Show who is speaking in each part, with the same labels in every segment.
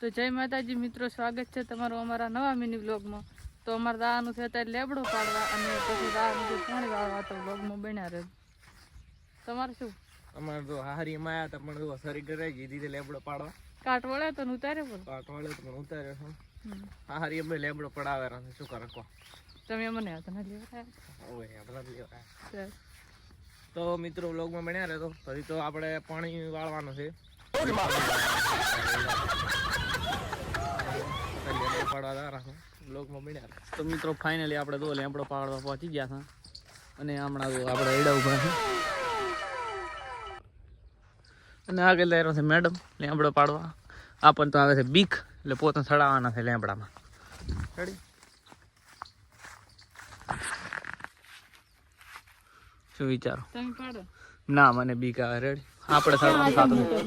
Speaker 1: તો જય માતાજી મિત્રો સ્વાગત છે તમારું અમારા નવા મિની બ્લોગમાં તો અમારે દાવાનું છે અત્યારે લેબડો પાડવા અને પછી દાવાનું છે પાણી વાળવા તો બ્લોગમાં બન્યા રહે. તમારે શું?
Speaker 2: અમારે તો હારી માં આયા તા પણ સરી ડરાઈ ગઈ દીધી લેબડો પાડવા.
Speaker 1: કાટ વળે તો ઉતારે પણ?
Speaker 2: પાટ વાળે તો પણ ઉતાર્યો છે. હારી અમે લેબડો પડાવે શું કરે કો
Speaker 1: તમે મને હતા નથી લેવા
Speaker 2: ઓય આપણા
Speaker 1: લેવા
Speaker 2: તો મિત્રો વ્લોગમાં બન્યા રહેતો પછી તો આપણે પાણી વાળવાનું છે. લેબડો પાડવા રાખો. વ્લોગમાં બન્યા તો મિત્રો ફાઇનલી આપણે તો લેબડો પાડવા પહોંચી ગયા છે અને હમણાં તો આપણે એડા ઊભા છે. અને આગળ લઈ રહ્યો છે મેડમ લેબડો પાડવા. આપણને તો આવે છે બીક એટલે પોતે ચડાવવાના છે લેબડામાં. રેડી શું વિચારો?
Speaker 1: તમે પાડો.
Speaker 2: ના મને બીક આવે. રેડી આપણે ચડવાનું થતું નથી.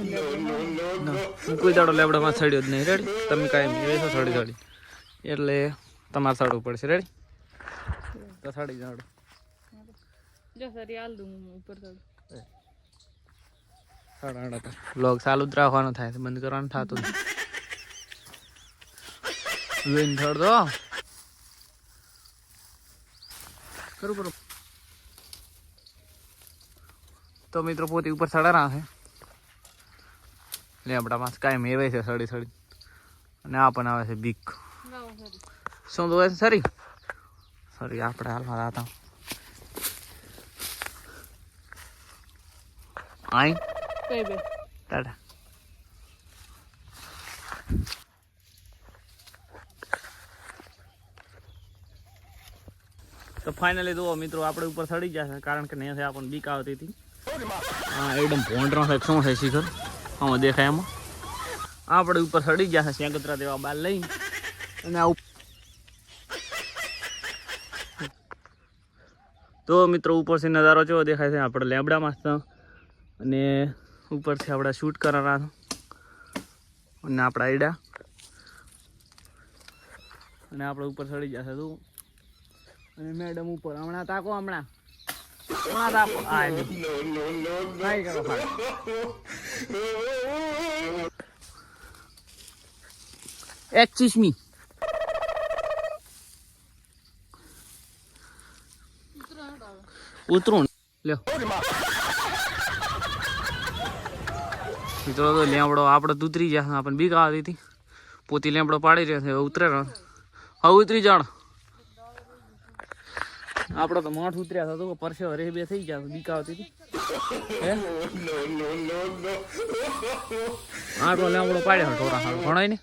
Speaker 2: ના, હું કોઈ દાડો લેબડામાં ચડ્યો જ નહીં. રેડી તમે કાંઈ બેસો ચડી ચડી એટલે તમારે ચડવું પડશે. રેડી તો ચડી જાડો
Speaker 1: જો સરી હાલ દઉં ઉપર
Speaker 2: ચાલુ જ રાખવાનો થાય છે બંધ કરવાનું થતું જોઈને ચડ દો. કરું કરું. તો મિત્રો પોતે ઉપર ચડારા આપણા પાસે કાંઈ મેવે છે સડી સડી. અને આ પણ આવે છે બીક શું તો સરી? સરી આપણે હાલવા હતા આઈ?
Speaker 1: કઈ બે?
Speaker 2: ટાટા તો ફાઇનલી જુઓ મિત્રો આપણે ઉપર ચડી જશે કારણ કે નહીં આપણને બીક આવતી હતી. હા એકદમ ભોંડરો છે શું છે શિખર? આમાં દેખાય એમાં. આપણે ઉપર ચડી જશે છે દેવા બાર લઈ અને આ તો મિત્રો, ઉપરથી નજારો કેવો દેખાય છે? આપણે લેબડામાં છે અને ઉપરથી આપણે શૂટ કરવાના અને આપણા આઈડા અને આપણે ઉપર ચડી જશે તું અને મેડમ ઉપર. હમણાં તાકો હમણાં. હમણાં તાકો. Excuse ઉતરું લ્યો. મિત્રો તો લેમડો આપણે તો ઉતરી ગયા આપણને બીક આવતી હતી. પોતી લેમડો પાડી રહ્યા છે હવે ઉતરે હવે ઉતરી જાણ. આપણે તો મોઠ ઉતર્યા હતા પરસે હરે બે થઈ ગયા બીક આવતી હતી. હે? આટલો લેમડો પાડ્યો ઢોરા હાલ. ભણાય ને?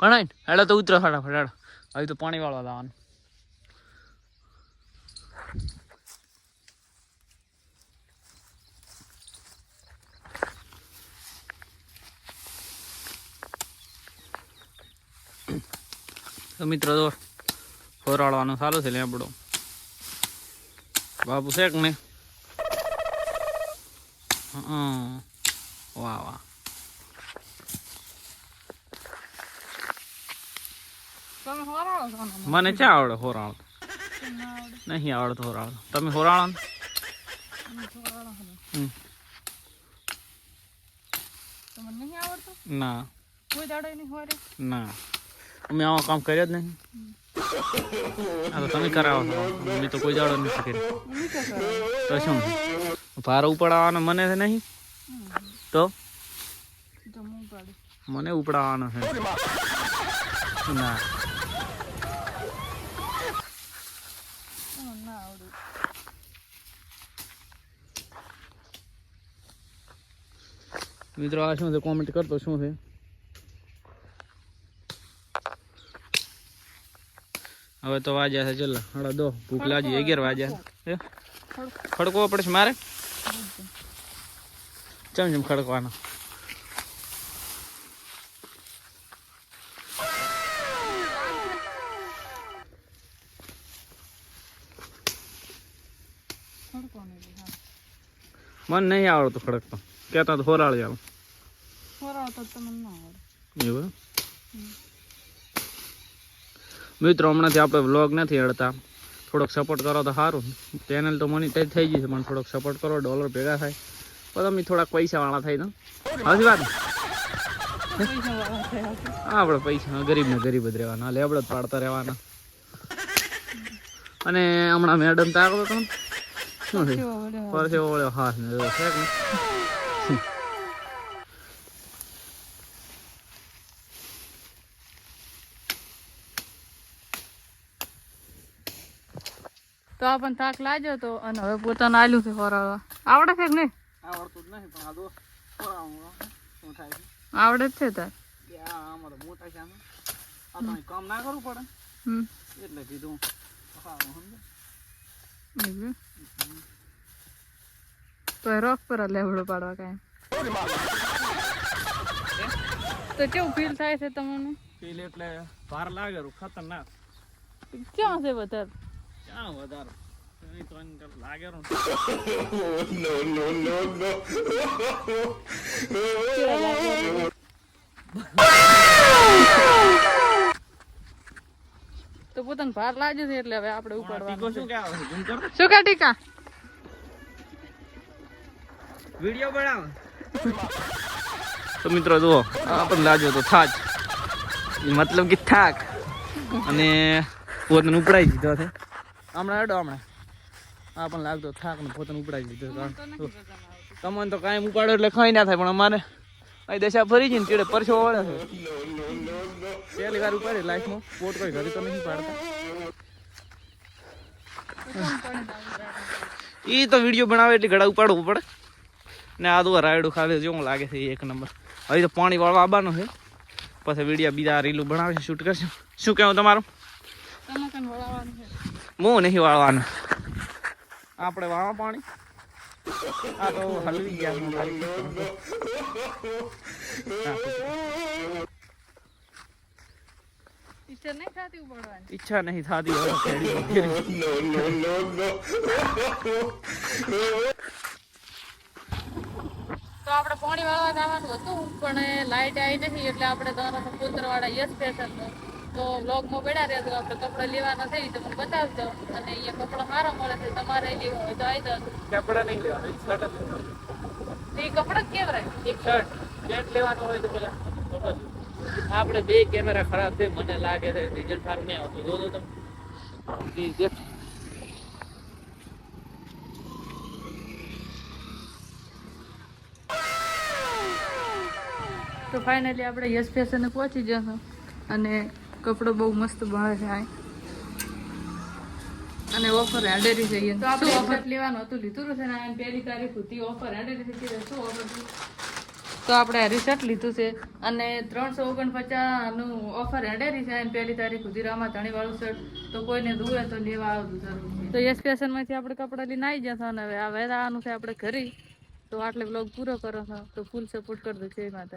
Speaker 2: ભણાય ને? હેડો તો ઉતરો ફટાફટ હેડો. હવે તો પાણી વાળવા જવાનું તો મિત્રો તો ફોરાડવાનું સારું છે લેબડો બાપુ છે કે ને વાહ વાહ. મને? ચા આવડે હોરાળ? નહીં આવડતો હોરાળ. તમે હોરાળો ના?
Speaker 1: કોઈ દાડો નહીં હોરે?
Speaker 2: ના. અમે આવા કામ કર્યા જ નહીં. આ તો તમે કરાવો છો. અમે તો કોઈ જાડો નથી કર્યો. તો શું? ભાર ઉપડાવવાનો મને છે નહીં? તો? મને ઉપડાવવાનો છે. ના. મિત્રો, આ શું છે? કોમેન્ટ કરતો શું છે? હવે તો વાજ્યા છે ચલો. હળો દો. ભૂખ લાગી અગિયાર વાજ્યા ખડકો પડશે મારે? ચમ ચમ ખડકવાનો મને નહીં આવડતું ખડકતો કહેતા તો હોરાળ જાવ
Speaker 1: હોરાળ તો તમને ના આવડે.
Speaker 2: એવું? મિત્રો હમણાંથી આપણે વ્લોગ નથી અડતા થોડોક સપોર્ટ કરો તો સારું ચેનલ તો મોનિટાઈઝ થઈ ગઈ છે પણ થોડોક સપોર્ટ કરો ડોલર ભેગા થાય. પણ તમે થોડાક પૈસાવાળા થઈ તો હજી વાત.
Speaker 1: આપણે.
Speaker 2: પૈસા ગરીબ ને ગરીબ જ રહેવાના. લેબડો જ પાડતા રહેવાના. અને હમણાં મેડમ તો આગળ તો શું છે
Speaker 1: કેવો વળ્યો.
Speaker 2: પરસેવો વળ્યો. ને છે
Speaker 1: તો આપણને થાક લાગ્યો તો અને હવે પોતાનું આલ્યું છે ફરાળવા આવડે છે કે નહીં?
Speaker 2: આવડતું જ નહીં પણ આ થોડા શું થાય છે?
Speaker 1: આવડે જ છે તાર.
Speaker 2: તો મોટા છે આમાં. આ કામ ના કરવું પડે.
Speaker 1: હમ.
Speaker 2: એટલે કીધું
Speaker 1: તો રોક પર લેવડો પાડવા કાંઈ. તો કેવું ફીલ થાય છે તમને?
Speaker 2: ફીલ એટલે ભાર લાગે ખતરનાક.
Speaker 1: ક્યાં છે વધારે?
Speaker 2: ક્યાં વધારે? તો
Speaker 1: પોતાને ભાર લાગે છે એટલે હવે આપણે ઉપાડવાનું
Speaker 2: શું
Speaker 1: કા ટીકા?
Speaker 2: વીડિયો બનાવ. તો મિત્રો જુઓ આપણને પણ લાજો તો થાક. મતલબ કે થાક. અને પોતાને ઉપડાઈ દીધો છે. હમણાં અડો હમણાં. આ પણ લાગતો થાક ને પોતાને ઉપડાવી દીધો કારણ તો તમને તો કાંઈ ઉપાડો એટલે ખાઈ ના થાય પણ અમારે અહીં દશા ફરી જઈને ચીડે પરસો વળે છે. પહેલી વાર ઉપાડી લાઈફમાં. પોટ કોઈ ઘરે તો નહીં પાડતા. એ તો વીડિયો બનાવે એટલે ઘડા ઉપાડવું પડે. ને આ તો રાયડું ખાવે જેવું લાગે છે એક નંબર. હવે તો પાણી વાળવા આવવાનું છે. પછી વીડિયો બીજા રીલું બનાવે શૂટ કરશું. શું કહેવું તમારું? હું નહીં વાળવાનો. આપણે વાળો પાણી? આ તો હલવી ગયા
Speaker 1: ઈચ્છા નહીં થતી ઉપાડવાની
Speaker 2: ઈચ્છા નહીં થતી
Speaker 1: તો આપણે પાણી વાળવા જવાનું હતું પણ લાઈટ આવી નથી એટલે આપણે તમારા સપુત્ર વાળા યસ ફેશન તો બ્લોગમાં રહ્યા તો આપણે કપડાં લેવાના થઈ તો મને બતાવજો. અને અહીંયા કપડાં મારા મળે છે તમારે લેવું હોય તો આવી જાવ
Speaker 2: કપડા નહીં લેવાનું શર્ટ
Speaker 1: એ કપડાં કેવરાય
Speaker 2: એક શર્ટ પેન્ટ લેવાનું હોય તો પેલા આપણે બે કેમેરા ખરાબ છે મને લાગે છે રિઝલ્ટ સારું નહીં આવતું. જોજો તમે.
Speaker 1: તો ફાઇનલી આપણે યસ ફેશને પહોંચી જશું. અને કપડો બહુ મસ્ત બહાર છે અને ઓફર હેડેરી જઈએ તો આપણે ઓફર લેવાનું હતું લીધું છે ને? પહેલી તારીખ સુધી ઓફર હેડેરી છે શું ઓફર તો આપણે રિસર્ટ લીધું છે. અને ત્રણસો ઓગણપચાસનું ઓફર હેડેરી છે અને પહેલી તારીખ સુધી રામા ધણીવાળું શર્ટ તો કોઈને દુવે તો લેવા આવતું જરૂર તો એ ફેશન આપણે કપડાં લઈને આવી જશો અને હવે આ વેરાવાનું છે આપણે ઘરે. તો આટલે બ્લોગ પૂરો કરો છો. તો ફૂલ સપોર્ટ કરજો જય માતા